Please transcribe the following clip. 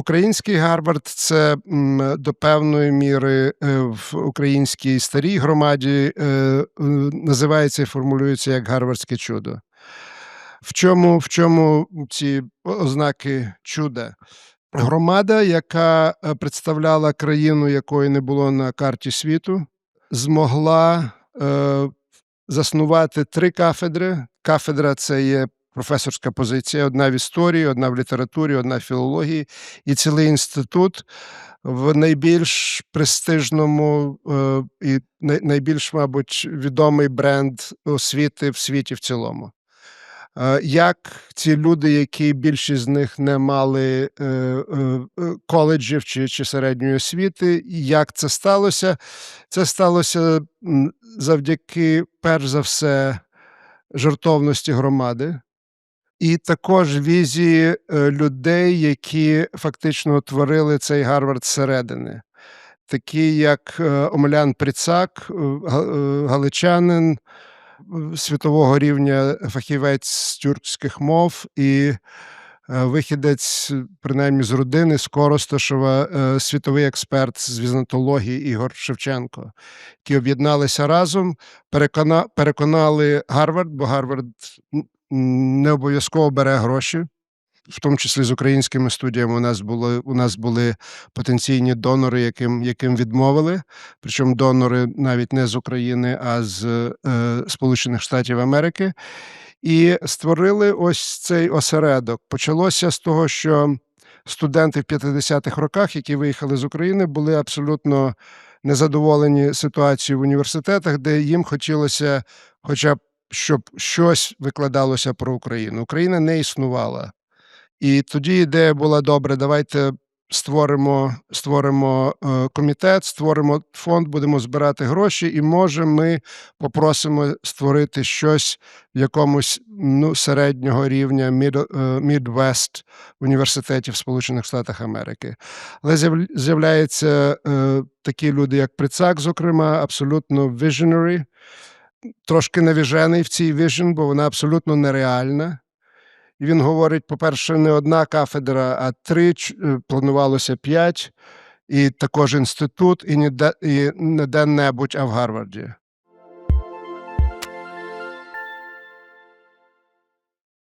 Український Гарвард це до певної міри е, в українській старій громаді е, називається і формулюється як гарвардське чудо. В чому, в чому ці ознаки чуда? Громада, яка е, представляла країну, якої не було на карті світу, змогла е, заснувати три кафедри. Кафедра це є професорська позиція: одна в історії, одна в літературі, одна в філології, і цілий інститут в найбільш престижному е, і найбільш, мабуть, відомий бренд освіти в світі в цілому. Е, Як ці люди, які більшість з них не мали е, коледжів чи, чи середньої освіти, як це сталося? Це сталося завдяки, перш за все, жертовності громади, і також візії е, людей, які фактично творили цей Гарвард зсередини. Такі як е, Омелян Пріцак, е, га- галичанин світового рівня фахівець з тюркських мов і вихідець, принаймні з родини з Коростошева, е, світовий експерт з візнатології Ігор Шевченко, які об'єдналися разом, переконали Гарвард, бо Гарвард не обов'язково бере гроші. В тому числі з українськими студіями у нас були у нас були потенційні донори, яким, яким відмовили. Причому донори навіть не з України, а з е, Сполучених Штатів Америки. І створили ось цей осередок. Почалося з того, що студенти в 50-х роках, які виїхали з України, були абсолютно незадоволені ситуацією в університетах, де їм хотілося, хоча б щоб щось викладалося про Україну. Україна не існувала. І тоді ідея була добре, давайте створимо, створимо е, комітет, створимо фонд, будемо збирати гроші, і може ми попросимо створити щось в якомусь ну, середнього рівня мід- е, університетів Сполучених Штатах Америки. Але з'яв- з'являються е, такі люди, як Прицак, зокрема, абсолютно visionary, трошки навіжений в цій vision, бо вона абсолютно нереальна. І він говорить: по-перше, не одна кафедра, а три, е, планувалося п'ять, і також інститут, і не де-небудь, а в Гарварді.